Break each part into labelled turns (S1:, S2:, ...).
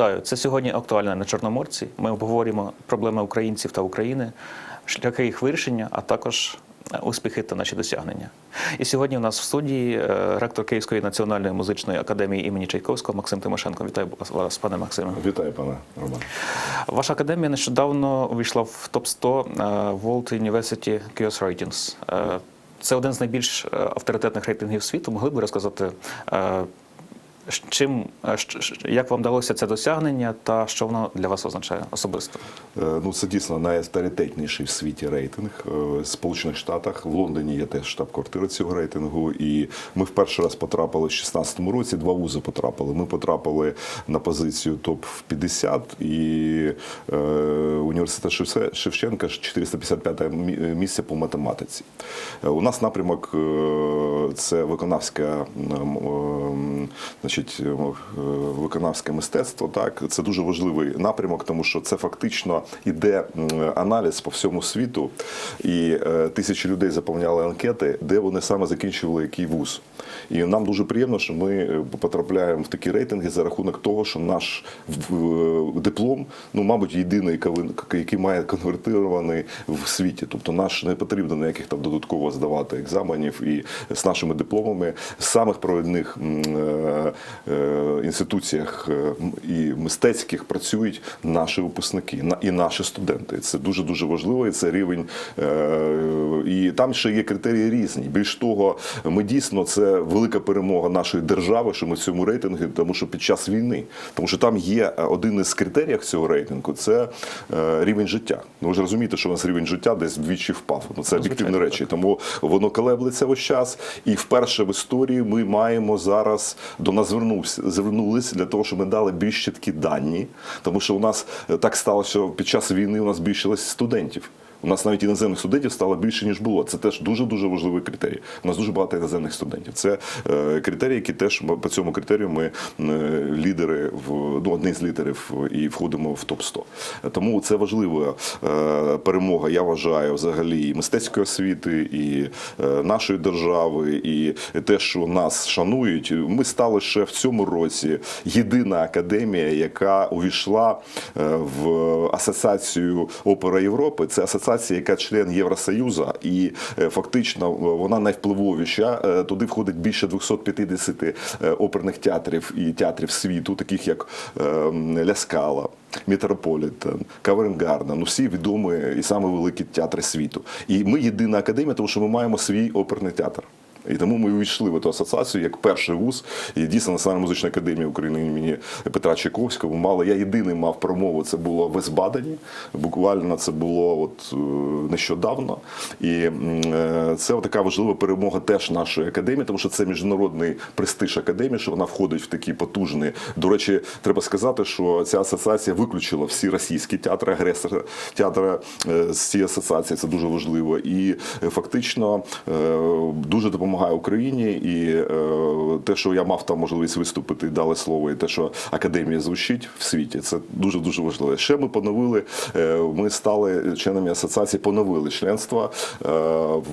S1: Вітаю! Це сьогодні актуально на Чорноморці. Ми обговорюємо проблеми українців та України, шляхи їх вирішення, а також е, успіхи та наші досягнення. І сьогодні у нас в студії е, ректор Київської національної музичної академії імені Чайковського Максим Тимошенко. Вітаю вас, пане Максиме.
S2: Вітаю, пане Роман.
S1: Ваша академія нещодавно увійшла в топ 100 World University QS Ratings. Е, Це один з найбільш е, авторитетних рейтингів світу. Могли б ви розказати, е, чим, е, як вам вдалося це досягнення та що воно для вас означає особисто?
S2: Е, Ну, це дійсно найавторитетніший в світі рейтинг е, в Сполучених Штатах. В Лондоні є теж штаб-квартира цього рейтингу. І ми в перший раз потрапили в 16-му році. Два вузи потрапили. Ми потрапили на позицію топ 50 і е, університет Шевченка 455 місце по математиці. У нас напрямок це виконавська значить, е, виконавське мистецтво. Так, це дуже важливий напрямок, тому що це фактично іде аналіз по всьому світу, і е, тисячі людей заповняли анкети, де вони саме закінчували який вуз. І нам дуже приємно, що ми е, потрапляємо в такі рейтинги за рахунок того, що наш е, диплом, ну мабуть, єдиний, який має конвертований в світі. Тобто наш не потрібно ніяких там додатково здавати екзаменів і з нашими дипломами самих провідних е, е, інституціях е, і мистецьких працюють наші випускники і наші студенти. Це дуже дуже важливо. І це рівень е, і там ще є критерії різні. Більш того, ми дійсно це велика перемога нашої держави, що ми в цьому рейтингу, тому що під час війни, тому що там є е, один із критеріїв цього рейтингу це е, рівень життя. Ну ви ж розумієте, що у нас рівень життя десь вдвічі впав. Ну це об'єктивні речі. Тому воно колеблеться весь час. І вперше в історії ми маємо зараз до нас звернувся звернулись для того, щоб ми дали більш чіткі дані, тому що у нас е, так сталося, що під час війни у нас збільшилось студентів. У нас навіть іноземних студентів стало більше ніж було. Це теж дуже дуже важливий критерій. У нас дуже багато іноземних студентів. Це е, критерії, які теж по цьому критерію ми е, лідери в ну одні з лідерів і входимо в топ 100 Тому це важлива е, перемога. Я вважаю, взагалі і мистецької освіти, і нашої держави, і те, що нас шанують. Ми стали ще в цьому році єдина академія, яка увійшла в асоціацію Опера Європи. Це асоціація, яка член Євросоюзу, і е, фактично вона найвпливовіша. Е, Туди входить більше 250 е, оперних театрів і театрів світу, таких як Ляскала. Ля Скала. Метрополітен, ну всі відомі і саме великі театри світу. І ми єдина академія, тому що ми маємо свій оперний театр. І тому ми увійшли в цю асоціацію як перший вуз. І дійсно Національна музична академія України імені Петра Чайковського мала. Я єдиний мав промову. Це було в Есбадені. Буквально це було от е, нещодавно. І е, це така важлива перемога теж нашої академії, тому що це міжнародний престиж академії, що вона входить в такі потужні. До речі, треба сказати, що ця асоціація виключила всі російські театри, агресори театри е, з цієї асоціації. Це дуже важливо. І фактично дуже допомагає Україні. І е, те, що я мав там можливість виступити, дали слово, і те, що академія звучить в світі, це дуже дуже важливо. Ще ми поновили. е, Ми стали членами асоціації, поновили членство е,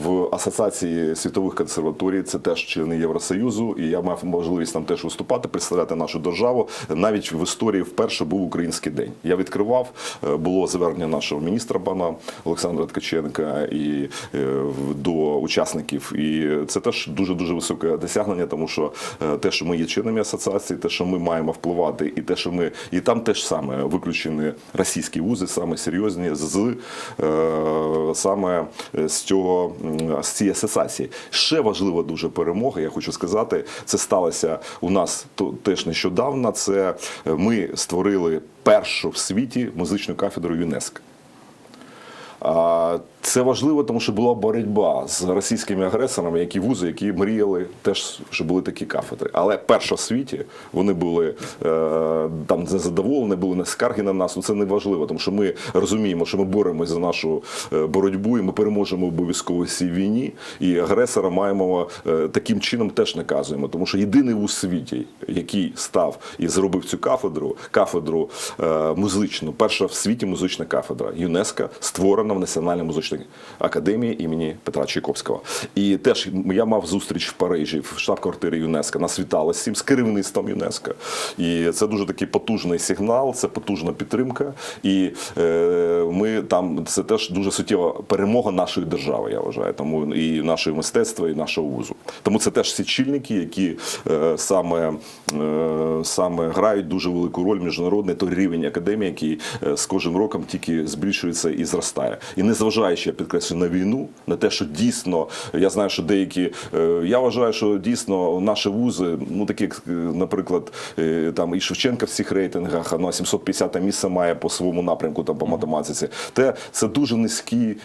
S2: в асоціації світових консерваторій. Це теж члени Євросоюзу, і я мав можливість там теж виступати, представляти нашу державу. Навіть в історії вперше був український день. Я відкривав, е, було звернення нашого міністра пана Олександра Ткаченка і е, до учасників. І це теж дуже дуже високе досягнення, тому що е, те, що ми є членами асоціації, те, що ми маємо впливати, і те, що ми і там теж саме виключені російські вузи, саме серйозні з е, саме з цього з цієї асоціації. Ще важлива дуже перемога. Я хочу сказати, це сталося у нас теж нещодавно. Це е, ми створили першу в світі музичну кафедру ЮНЕСКО. Це важливо, тому що була боротьба з російськими агресорами, які вузи, які мріяли теж, щоб були такі кафедри. Але перша в світі вони були е, там незадоволені, були на скарги на нас. Ну це не важливо, тому що ми розуміємо, що ми боремося за нашу е, боротьбу, і ми переможемо обов'язково в цій війні. І агресора маємо е, таким чином теж наказуємо, тому що єдиний у світі, який став і зробив цю кафедру, кафедру музичну, перша в світі музична кафедра ЮНЕСКО створена в Національній музичній часи академії імені Петра Чайковського. І теж я мав зустріч в Парижі в штаб-квартирі ЮНЕСКО. Нас вітали з з керівництвом ЮНЕСКО. І це дуже такий потужний сигнал, це потужна підтримка. І е, ми там це теж дуже суттєва перемога нашої держави. Я вважаю, тому і нашого мистецтва, і нашого вузу. Тому це теж січільники, які е, саме, е, саме грають дуже велику роль міжнародний той рівень академії, який е, з кожним роком тільки збільшується і зростає. І незважаючи, я підкреслю, на війну, на те, що дійсно я знаю, що деякі е, я вважаю, що дійсно наші вузи, ну такі, як, е, наприклад, е, там і Шевченка в цих рейтингах, ну, 750 місце має по своєму напрямку там по математиці. Те це дуже низькі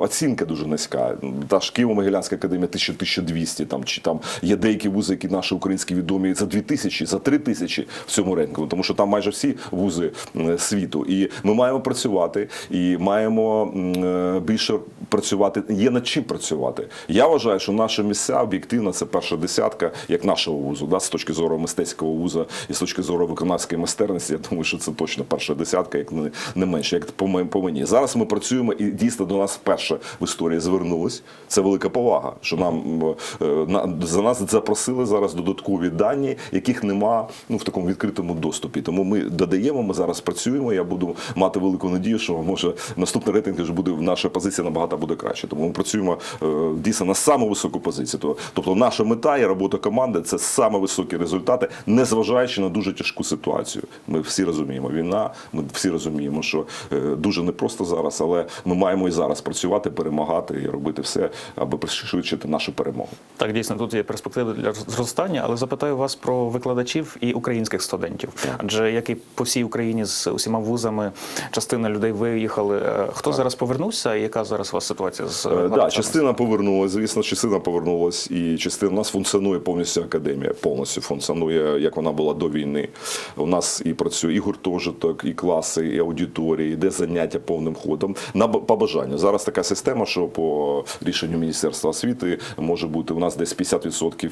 S2: оцінка, дуже низька. Та ж Києво-Могилянська академія 1000-1200, там чи там є деякі вузи, які наші українські відомі за 2000, за 3000 в цьому рейтингу, тому що там майже всі вузи світу. І ми маємо працювати, і маємо е, більше працювати. Є над чим працювати. Я вважаю, що наші місця об'єктивно це перша десятка, як нашого вузу, да, з точки зору мистецького вуза і з точки зору виконавської майстерності. Я думаю, що це точно перша десятка, як не, не менше, як по мені. Зараз ми працюємо і дійсно до нас вперше в історії звернулись. Це велика повага, що нам е, на, за нас запросили зараз додаткові дані, яких нема ну в такому відкритому доступі. Тому ми додаємо, ми зараз працюємо. Я буду мати велику надію, що може наступний рейтинг вже буде наша позиція набагато буде краще. Тому ми працюємо е, дійсно на саму високу позицію. Тобто, наша мета і робота команди це саме високі результати, незважаючи на дуже тяжку ситуацію. Ми всі розуміємо, війна. Ми всі розуміємо, що е, дуже непросто зараз, але ми маємо і зараз працювати, перемагати і робити все, аби пришвидшити нашу перемогу.
S1: Так, дійсно, тут є перспективи для зростання, але запитаю вас про викладачів і українських студентів. Адже як і по всій Україні з усіма вузами, частина людей виїхали. Е, Хто зараз повернувся, і яка зараз у вас ситуація з
S2: Е. Да, частина повернулася, звісно, частина повернулась, і частина у нас функціонує повністю академія, повністю функціонує, як вона була до війни. У нас і працює і гуртожиток, і класи, і аудиторії, іде заняття повним ходом. На по бажанню. Зараз така система, що по рішенню Міністерства освіти може бути у нас десь 50%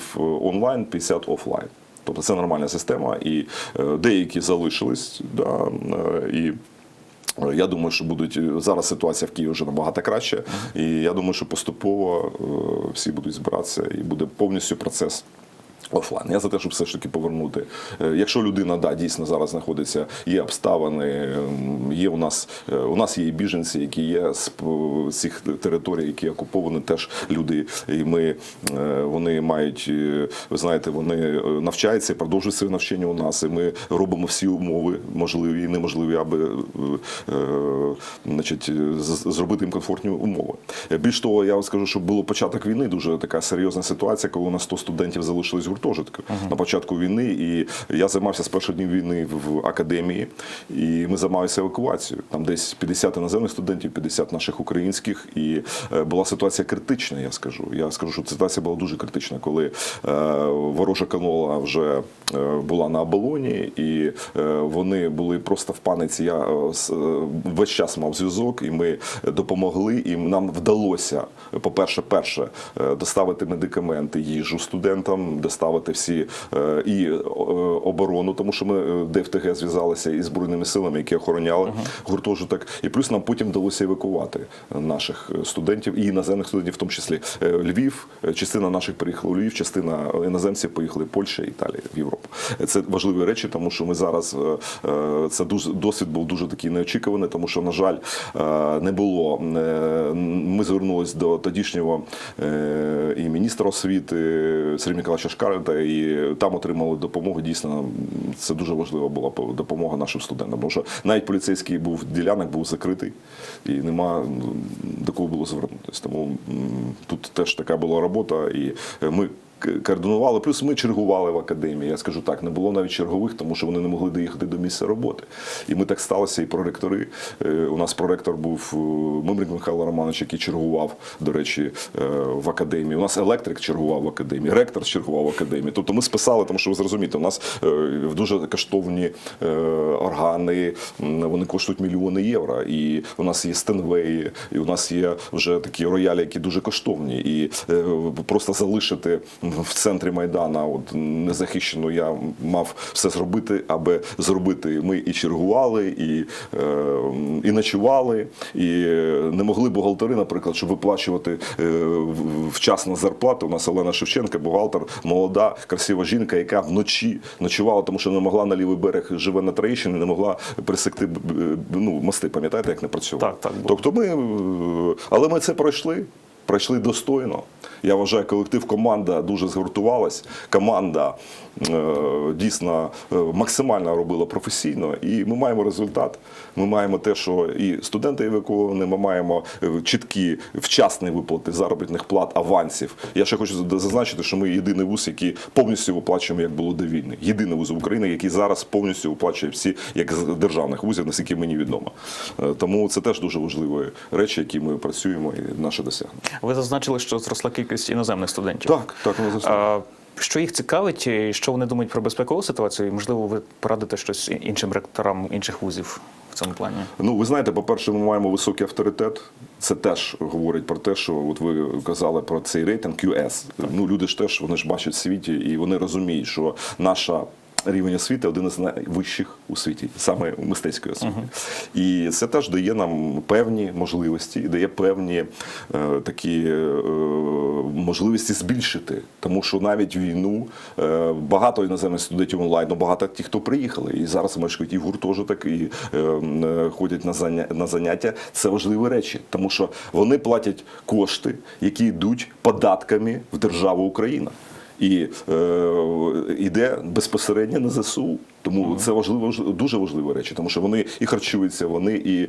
S2: онлайн, 50% офлайн. Тобто це нормальна система, і е, деякі залишились. Да, е, і Е, я думаю, що будуть зараз ситуація в Києві вже набагато краще, і я думаю, що поступово е, всі будуть збиратися і буде повністю процес. Офлайн. Я за те, щоб все ж таки повернути. Е, Якщо людина да, дійсно зараз знаходиться, є обставини, є у нас е, у нас є і біженці, які є з цих територій, які окуповані, теж люди. І ми е, вони мають, ви знаєте, вони навчаються продовжують своє навчання у нас. І ми робимо всі умови можливі і неможливі, аби значить, зробити їм комфортні умови. Більш того, я вам скажу, що було початок війни, дуже така серйозна ситуація, коли у нас 100 студентів залишились в гуртожитку на початку війни. І я займався з перших днів війни в академії, і ми займалися евакуацією. Там десь 50 іноземних студентів, 50 наших українських. І е, була ситуація критична, я скажу. Я скажу, що ситуація була дуже критична, коли е, ворожа канола вже е, була на оболоні, і е, вони були просто в паниці. Я весь час мав зв'язок, і ми допомогли. І нам вдалося, по-перше, перше, е, доставити медикаменти, їжу студентам, доставити всі е, і е, оборону, тому що ми е, ДФТГ зв'язалися із збройними силами, які охороняли гуртожиток. І плюс нам потім вдалося евакувати наших студентів і іноземних студентів, в тому числі Львів. Частина наших приїхала у Львів, частина іноземців поїхали в Польщу, Італію, в Європу. Це важливі речі, тому що ми зараз це дуже досвід був дуже такий неочікуваний, тому що, на жаль, не було. Ми звернулись до тодішнього і міністра освіти Сергія Миколаївича Шкарета, і там отримали допомогу. Дійсно, це дуже важлива була допомога нашим студентам. Тому що навіть поліцейський був ділянок, був закритий, і нема до кого було звернутися. Тому тут теж така була робота, і е, ми. Координували, плюс ми чергували в академії. Я скажу так, не було навіть чергових, тому що вони не могли доїхати до місця роботи. І ми так сталося, і проректори. Е, У нас проректор був е, Мимрик Михайло Романович, який чергував, до речі, е, в академії. У нас електрик чергував в академії, ректор чергував в академії. Тобто ми списали, тому що ви зрозумієте, у нас дуже коштовні органи, вони коштують мільйони євро. І у нас є стенвеї, і у нас є вже такі роялі, які дуже коштовні. І просто залишити в центрі Майдана, от незахищено, я мав все зробити, аби зробити. Ми і чергували, і, е, і ночували, і не могли бухгалтери, наприклад, щоб виплачувати е, вчасно зарплату. У нас Олена Шевченка, бухгалтер, молода, красива жінка, яка вночі ночувала, тому що не могла на лівий берег живе на Троєщині, не могла пересекти б- б- ну, мости. Пам'ятаєте, як не працювали?
S1: Так, так, було.
S2: Тобто ми, е, але ми це пройшли. Пройшли достойно. Я вважаю, колектив команда дуже згуртувалась. Команда е, дійсно е, максимально робила професійно, і ми маємо результат. Ми маємо те, що і студенти евакуовані, ми маємо е, чіткі вчасні виплати заробітних плат, авансів. Я ще хочу зазначити, що ми єдиний вуз, який повністю виплачуємо, як було до війни. Єдиний вуз України, який зараз повністю виплачує всі як з державних вузів, наскільки мені відомо. Тому це теж дуже важливі речі, які ми працюємо, і наше досягнення.
S1: Ви зазначили, що зросла кількість іноземних студентів.
S2: Так, так, воно зростає.
S1: А, що їх цікавить, і що вони думають про безпекову ситуацію? І, можливо, ви порадите щось іншим ректорам інших вузів в цьому плані?
S2: Ну, ви знаєте, по-перше, ми маємо високий авторитет. Це теж говорить про те, що от ви казали про цей рейтинг QS. Ну, люди ж теж вони ж бачать в світі, і вони розуміють, що наша. Рівень освіти один із найвищих у світі, саме мистецької освіти. І це теж дає нам певні можливості, і дає певні е, такі е, можливості збільшити. Тому що навіть війну е, багато іноземних студентів онлайн, ну багато тих, хто приїхали. І зараз мешкають і в гуртожиток, і е, е, ходять на заня- на заняття. Це важливі речі, тому що вони платять кошти, які йдуть податками в державу Україна. І е, йде безпосередньо на ЗСУ. Тому це важливо, дуже важливі речі, тому що вони і харчуються, вони і е,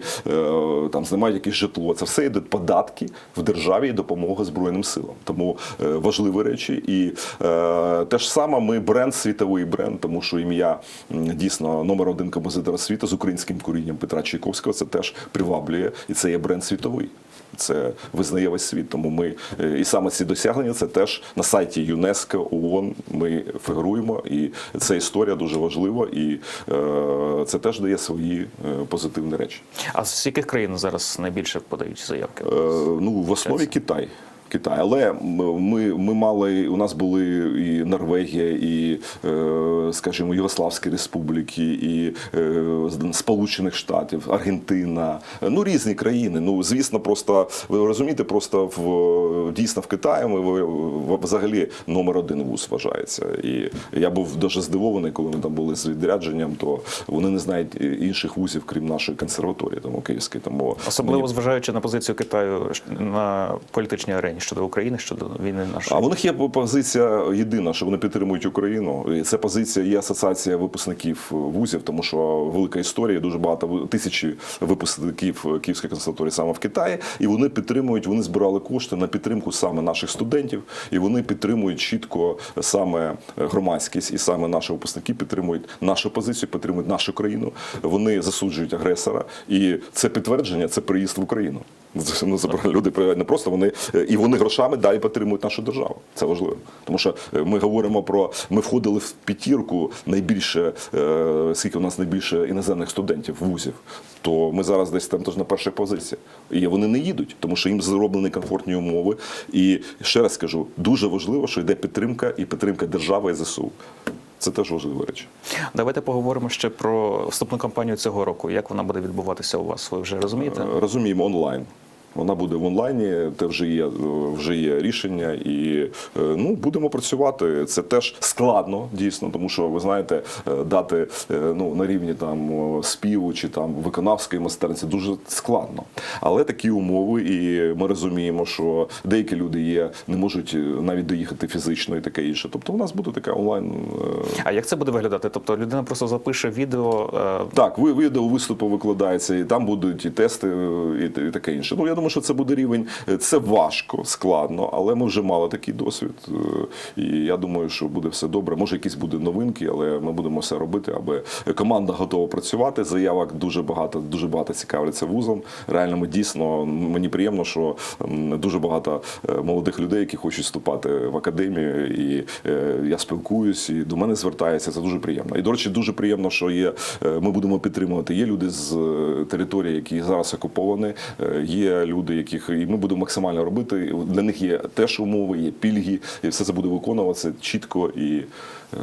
S2: там знімають якесь житло. Це все йдуть податки в державі і допомога Збройним силам. Тому е, важливі речі. І е, те ж саме ми бренд, світовий бренд, тому що ім'я дійсно номер один композитора світу з українським корінням Петра Чайковського. Це теж приваблює, і це є бренд світовий. Це визнає весь світ. Тому ми е, і саме ці досягнення це теж на сайті ЮНЕСКО ООН Ми фігуруємо, і ця історія дуже важлива, і е, це теж дає свої е, позитивні речі.
S1: А з яких країн зараз найбільше подають заявки?
S2: Ну в основі Китай. Китай, але ми, ми мали у нас були і Норвегія, і, е, скажімо, Югославські республіки, і е, Сполучених Штатів, Аргентина, ну різні країни. Ну звісно, просто ви розумієте, просто в дійсно в Китаї ми взагалі номер один вуз вважається. І я був дуже здивований, коли ми там були з відрядженням, то вони не знають інших вузів, крім нашої консерваторії, тому київської. Тому
S1: Особливо
S2: мені-
S1: зважаючи на позицію Китаю на політичній арені щодо України, щодо війни
S2: А
S1: нашої.
S2: у них є позиція єдина, що вони підтримують Україну. І це позиція є асоціація випускників вузів, тому що велика історія, дуже багато тисячі випускників Київської консерваторії саме в Китаї, і вони підтримують, вони збирали кошти на підтримку саме наших студентів, і вони підтримують чітко саме громадськість, і саме наші випускники підтримують нашу позицію, підтримують нашу країну. Вони засуджують агресора, і це підтвердження, це приїзд в Україну. Ну, забрали люди не просто вони е, і вони грошами далі підтримують нашу державу. Це важливо. Тому що е, ми говоримо про ми входили в п'ятірку найбільше, е, скільки у нас найбільше іноземних студентів вузів. То ми зараз десь там теж на перших позиціях. І вони не їдуть, тому що їм зроблені комфортні умови. І ще раз скажу, дуже важливо, що йде підтримка і підтримка держави і ЗСУ. Це теж важливі речі.
S1: Давайте поговоримо ще про вступну кампанію цього року. Як вона буде відбуватися у вас? Ви вже розумієте?
S2: Е, Розуміємо онлайн. Вона буде в онлайні, де вже є, вже є рішення, і е, ну будемо працювати. Це теж складно, дійсно, тому що ви знаєте, е, дати е, ну на рівні там співу чи там виконавської майстерності дуже складно. Але такі умови, і ми розуміємо, що деякі люди є, не можуть навіть доїхати фізично і таке інше. Тобто, у нас буде така онлайн.
S1: А як це буде виглядати? Тобто людина просто запише відео.
S2: Так, відео виступу викладається, і там будуть і тести, і таке інше. Ну я думаю, що це буде рівень. Це важко, складно, але ми вже мали такий досвід. е, І я думаю, що буде все добре. Може, якісь буде новинки, але ми будемо все робити, аби команда готова працювати. Заявок дуже багато, дуже багато цікавляться вузом. Реально, ми дійсно мені приємно, що дуже багато е, молодих людей, які хочуть вступати в академію, і е, я спілкуюсь, і до мене звертаються. Це дуже приємно. І до речі, дуже приємно, що є. е, Ми будемо підтримувати. Є люди з е, території, які зараз окуповані, е, є люди, яких і ми будемо максимально робити. Для них є теж умови, є пільги, і все це буде виконуватися чітко і е,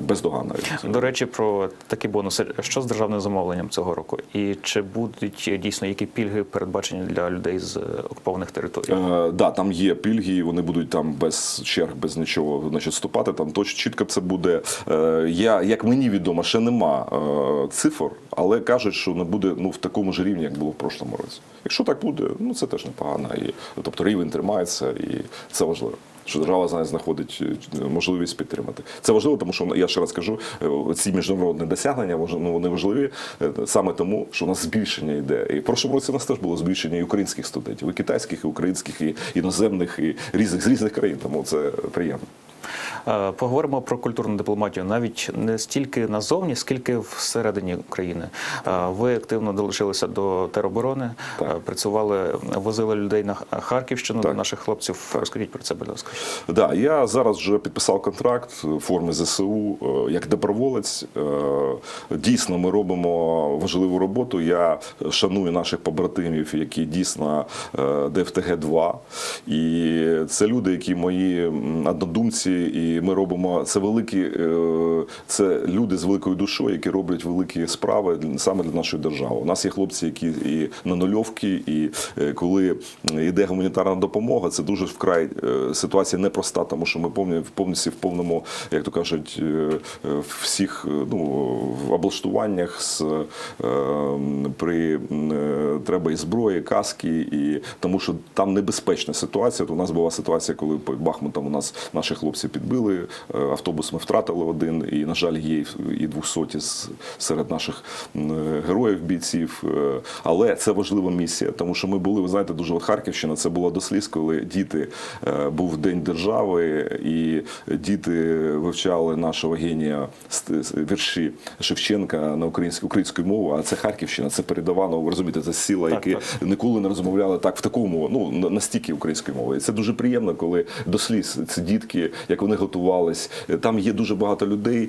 S2: бездоганно.
S1: До речі, про такі бонуси. Що з державним замовленням цього року? І чи будуть дійсно які пільги передбачені для людей з окупованих територій?
S2: Е, да, там є пільги, вони будуть там без черг, без нічого значить, вступати. Там точно чітко це буде. Е, я, як мені відомо, ще нема е, цифр, але кажуть, що не буде ну, в такому ж рівні, як було в прошлому році. Якщо так буде, ну це теж непогано. І, тобто рівень тримається, і це важливо. Що держава знає, знаходить е, можливість підтримати. Це важливо, тому що я ще раз кажу, е, ці міжнародні досягнення ну, вони важливі е, саме тому, що у нас збільшення йде. І в прошлому році у нас теж було збільшення і українських студентів, і китайських, і українських, і іноземних, і різних з різних країн. Тому це приємно.
S1: Е, Поговоримо про культурну дипломатію навіть не стільки назовні, скільки всередині України. Е, Ви активно долучилися до тероборони,
S2: Так.
S1: е, працювали, возили людей на Харківщину
S2: Так.
S1: до наших хлопців. Розкажіть про це, будь ласка.
S2: Да, я зараз вже підписав контракт в формі ЗСУ як доброволець. Дійсно, ми робимо важливу роботу. Я шаную наших побратимів, які дійсно ДФТГ 2 І це люди, які мої м, однодумці, і ми робимо це великі, е, це люди з великою душою, які роблять великі справи саме для нашої держави. У нас є хлопці, які і на нульовки, і е, коли йде гуманітарна допомога, це дуже вкрай е, ситуація непроста, тому що ми повні- повністю в повному, як то кажуть, всіх ну, в облаштуваннях з при треба і зброї, каски, і тому що там небезпечна ситуація. От у нас була ситуація, коли під Бахмутом у нас наші хлопці підбили. е, Автобус ми втратили один, і на жаль, є і 200 з- серед наших героїв, бійців. Е, Але це важлива місія, тому що ми були, ви знаєте, дуже от Харківщина. Це було до сліз, коли діти е, був День держави, і діти вивчали нашого генія вірші Шевченка на українську українською мовою. А це Харківщина, це передавано. Ви розумієте, це
S1: Так,
S2: які ніколи не розмовляли так в такому, ну настільки українською мовою. І це дуже приємно, коли до сліз ці дітки, як вони готувались. Там є дуже багато людей.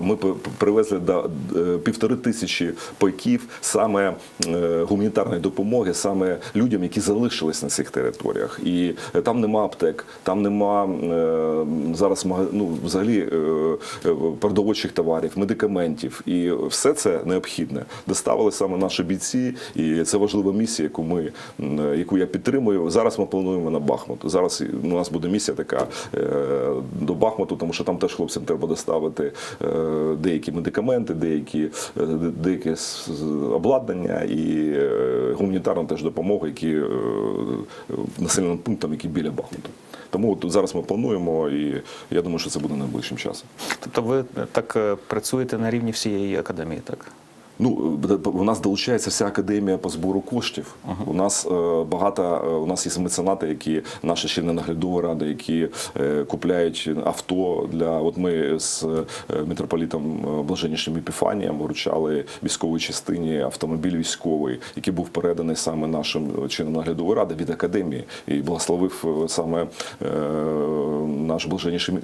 S2: Ми привезли до е, півтори тисячі пайків саме е, гуманітарної допомоги, саме людям, які залишились на цих територіях. І е, там нема аптек, там нема зараз ну, взагалі продовольчих товарів, медикаментів. І все це необхідне. Доставили саме наші бійці, і це важлива місія, яку ми яку я підтримую. Зараз ми плануємо на Бахмут. Зараз у нас буде місія така до Бахмуту, тому що там теж хлопцям треба доставити е, деякі медикаменти, деякі е, деяке обладнання і е, гуманітарна теж допомога, які населеним пунктам, які біля Бахмуту. Тому от зараз ми плануємо, і я думаю, що це буде найближчим часом.
S1: Тобто ви так працюєте на рівні всієї академії, так?
S2: Ну, е, у нас долучається вся академія по збору коштів. У нас е, багато, е, у нас є меценати, які наша ще не наглядова рада, які е, купляють авто для. От ми з е, митрополітом Блаженнішим Епіфанієм вручали військовій частині автомобіль військовий, який був переданий саме нашим чином наглядової ради від академії, і благословив саме е, наш блаженніший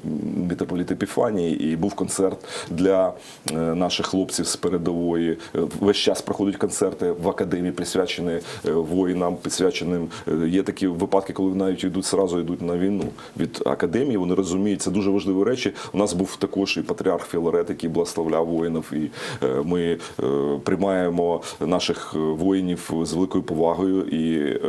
S2: митрополіт Епіфаній, і був концерт для наших хлопців з передової. Е, Весь час проходять концерти в академії, присвячені е, воїнам, присвяченим. е, Є такі випадки, коли навіть йдуть зразу йдуть на війну від академії. Вони розуміють, це дуже важливі речі. У нас був також і патріарх Філарет, який благословляв воїнів. І ми приймаємо наших воїнів з великою повагою і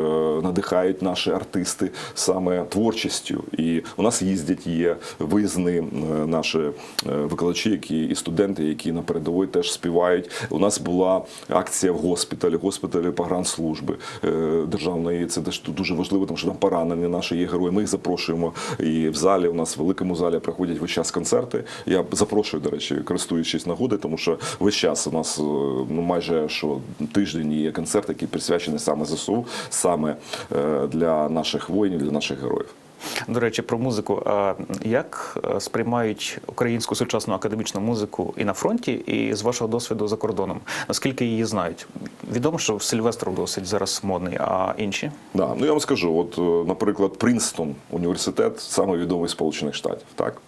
S2: надихають наші артисти саме творчістю. І у нас їздять є виїзни е, наші викладачі, які і студенти, які на передовій теж співають. У нас була акція в госпіталі, госпіталі погранслужби е, державної. Це теж дуже важливо, тому що там поранені наші є герої. Ми їх запрошуємо. І в залі у нас в великому залі проходять весь час концерти. Я запрошую, до речі, користуючись нагодою, тому що весь час у нас е, ну майже що тиждень є концерт, який присвячений саме ЗСУ, саме е, для наших воїнів, для наших героїв.
S1: До речі, про музику. А як е, сприймають українську сучасну академічну музику і на фронті, і з вашого досвіду за кордоном? Наскільки її знають? Відомо, що Сильвестр досить зараз модний, а інші?
S2: Да, ну я вам скажу, от, е, наприклад, Принстон університет, саме відомий Сполучених Штатів. Так?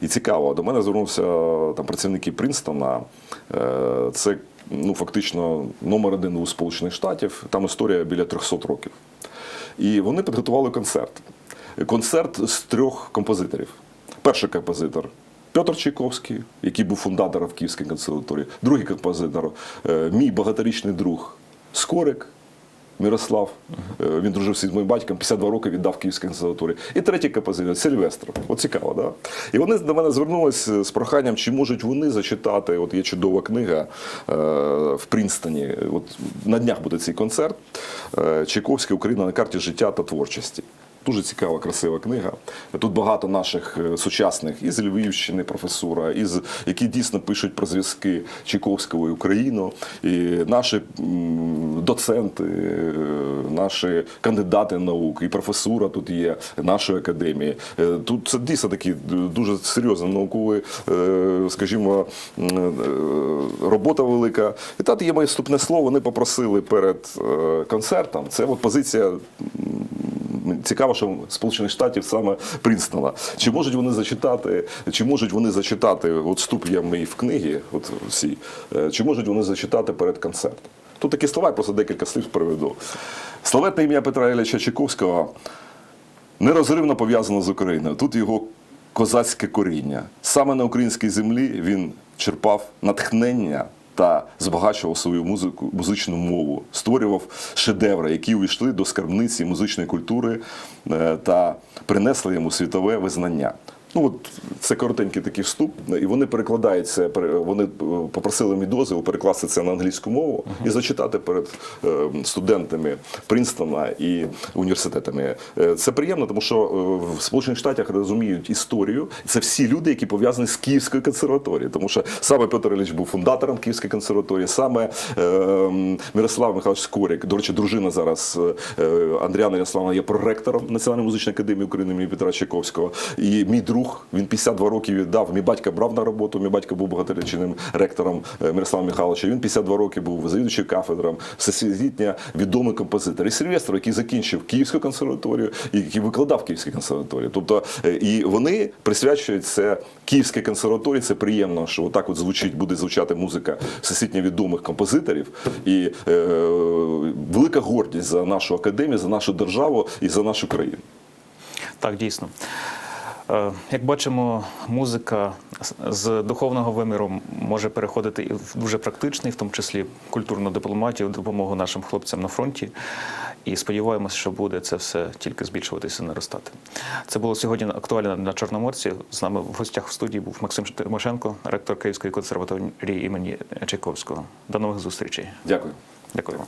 S2: І цікаво, до мене звернувся там працівники Принстона. Е, Це ну фактично номер один у Сполучених Штатів. Там історія біля 300 років. І вони підготували концерт. Концерт з трьох композиторів. Перший композитор Петр Чайковський, який був фундатором Київської консерваторії. Другий композитор, е, мій багаторічний друг Скорик. Мирослав, Е, він дружив зі моїм батьком, 52 роки віддав Київській консерваторії. І третій композитор Сильвестр. От цікаво, да? І вони до мене звернулися з проханням, чи можуть вони зачитати. От є чудова книга е, в Прінстоні. От на днях буде цей концерт. Е, Чайковська Україна на карті життя та творчості. Дуже цікава, красива книга. Тут багато наших е, сучасних із Львівщини, професура, із які дійсно пишуть про зв'язки Чайковського і України. І наші доценти, е, наші кандидати наук, і професура тут є нашої академії. Е, Тут це дійсно такий дуже серйозний науковий, скажімо, робота велика. І тут є моє вступне слово. Вони попросили перед концертом. Це от позиція М, Що Сполучених Штатів саме Принстона. Чи можуть вони зачитати, чи можуть вони зачитати, от вступ є мій в книгі, от всі, е, чи можуть вони зачитати перед концертом? Тут такі слова, я просто декілька слів приведу. Славетне ім'я Петра Ілліча Чайковського нерозривно пов'язано з Україною. Тут його козацьке коріння. Саме на українській землі він черпав натхнення та збагачував свою музику, музичну мову, створював шедеври, які увійшли до скарбниці музичної культури е, та принесли йому світове визнання. Ну от це коротенький такий вступ, і вони перекладаються. пере- Вони е, попросили мій дозвіл перекласти це на англійську мову і зачитати перед е, студентами Принстона і університетами. Е, Це приємно, тому що в Сполучених Штатах розуміють історію. Це всі люди, які пов'язані з Київською консерваторією, тому що саме Петр Ілліч був фундатором Київської консерваторії, саме е, Мирослав Михайлович Скорик, до речі, дружина зараз Андріана Ярославна є проректором Національної музичної академії України імені Петра Чайковського. І мій друг, він 52 роки віддав. Мій батько брав на роботу, мій батько був багаторічним ректором е, Мирослава Михайловича. Він 52 роки був завідуючим кафедром, всесвітньо відомий композитор. І Сильвестр, який закінчив Київську консерваторію, і який викладав Київській консерваторії. Тобто, е, і вони присвячують це Київській консерваторії. Це приємно, що отак от звучить, буде звучати музика всесвітньо відомих композиторів. І е, велика гордість за нашу академію, за нашу державу і за нашу країну.
S1: Так, дійсно. Е, Як бачимо, музика з- з духовного виміру може переходити і в дуже практичний, в тому числі культурну дипломатію, допомогу нашим хлопцям на фронті. І сподіваємося, що буде це все тільки збільшуватися і наростати. Це було сьогодні актуально на Чорноморці. З нами в гостях в студії був Максим Тимошенко, ректор Київської консерваторії імені Чайковського. До нових зустрічей.
S2: Дякую.
S1: Дякую вам.